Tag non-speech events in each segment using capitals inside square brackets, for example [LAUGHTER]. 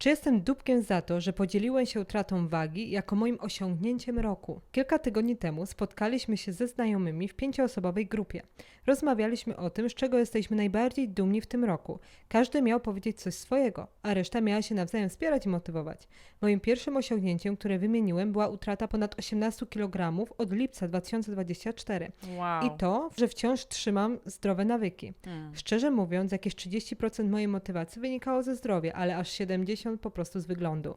Czy jestem dupkiem za to, że podzieliłem się utratą wagi jako moim osiągnięciem roku? Kilka tygodni temu spotkaliśmy się ze znajomymi w pięcioosobowej grupie. Rozmawialiśmy o tym, z czego jesteśmy najbardziej dumni w tym roku. Każdy miał powiedzieć coś swojego, a reszta miała się nawzajem wspierać i motywować. Moim pierwszym osiągnięciem, które wymieniłem, była utrata ponad 18 kg od lipca 2024. Wow. I to, że wciąż trzymam zdrowe nawyki. Mm. Szczerze mówiąc, jakieś 30% mojej motywacji wynikało ze zdrowia, ale aż 70% po prostu z wyglądu.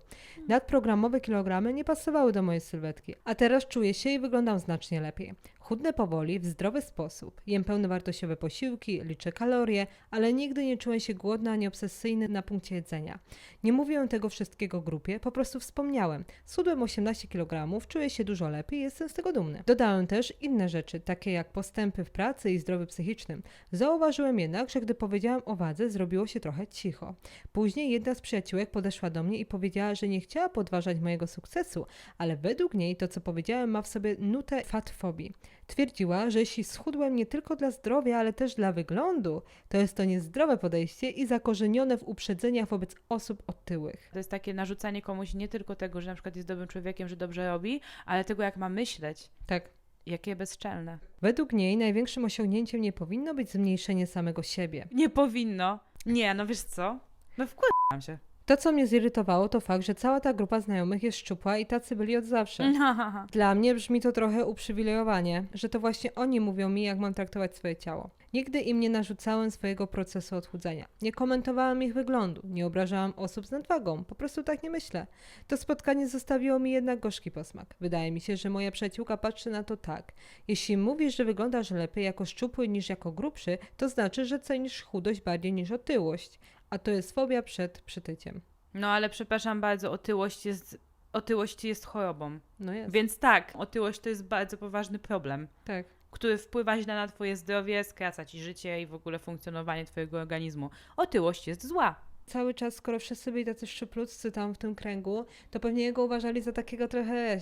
Nadprogramowe kilogramy nie pasowały do mojej sylwetki, a teraz czuję się i wyglądam znacznie lepiej. Chudnę powoli, w zdrowy sposób. Jem pełnowartościowe posiłki, liczę kalorie, ale nigdy nie czułem się głodny ani obsesyjny na punkcie jedzenia. Nie mówiłem tego wszystkiego grupie, po prostu wspomniałem. Schudłem 18 kg, czuję się dużo lepiej jestem z tego dumny. Dodałem też inne rzeczy, takie jak postępy w pracy i zdrowiu psychicznym. Zauważyłem jednak, że gdy powiedziałem o wadze, zrobiło się trochę cicho. Później jedna z przyjaciółek podeszła do mnie i powiedziała, że nie chciała podważać mojego sukcesu, ale według niej to, co powiedziałem, ma w sobie nutę fatfobii. Twierdziła, że jeśli schudłem nie tylko dla zdrowia, ale też dla wyglądu, to jest to niezdrowe podejście i zakorzenione w uprzedzeniach wobec osób otyłych. To jest takie narzucanie komuś nie tylko tego, że na przykład jest dobrym człowiekiem, że dobrze robi, ale tego, jak ma myśleć. Tak. Jakie bezczelne. Według niej największym osiągnięciem nie powinno być zmniejszenie samego siebie. Nie powinno. Nie, no wiesz co? No wkładam się. To, co mnie zirytowało, to fakt, że cała ta grupa znajomych jest szczupła i tacy byli od zawsze. [LAUGHS] Dla mnie brzmi to trochę uprzywilejowanie, że to właśnie oni mówią mi, jak mam traktować swoje ciało. Nigdy im nie narzucałem swojego procesu odchudzania. Nie komentowałem ich wyglądu, nie obrażałam osób z nadwagą, po prostu tak nie myślę. To spotkanie zostawiło mi jednak gorzki posmak. Wydaje mi się, że moja przyjaciółka patrzy na to tak. Jeśli mówisz, że wyglądasz lepiej jako szczupły niż jako grubszy, to znaczy, że cenisz chudość bardziej niż otyłość. A to jest fobia przed przytyciem. No ale przepraszam bardzo, otyłość jest, otyłość jest chorobą. No jest. Więc tak, otyłość to jest bardzo poważny problem, tak. który wpływa źle na twoje zdrowie, skraca ci życie i w ogóle funkcjonowanie twojego organizmu. Otyłość jest zła. cały czas, skoro wszyscy byli tacy szczupluccy tam w tym kręgu, to pewnie jego uważali za takiego trochę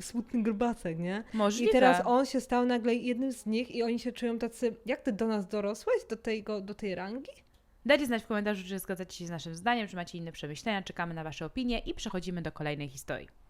smutny grubasek, nie? Możliwe. I teraz on się stał nagle jednym z nich i oni się czują tacy, jak ty do nas dorosłeś, do, tego, do tej rangi? Dajcie znać w komentarzu, czy zgadzacie się z naszym zdaniem, czy macie inne przemyślenia. Czekamy na wasze opinie i przechodzimy do kolejnej historii.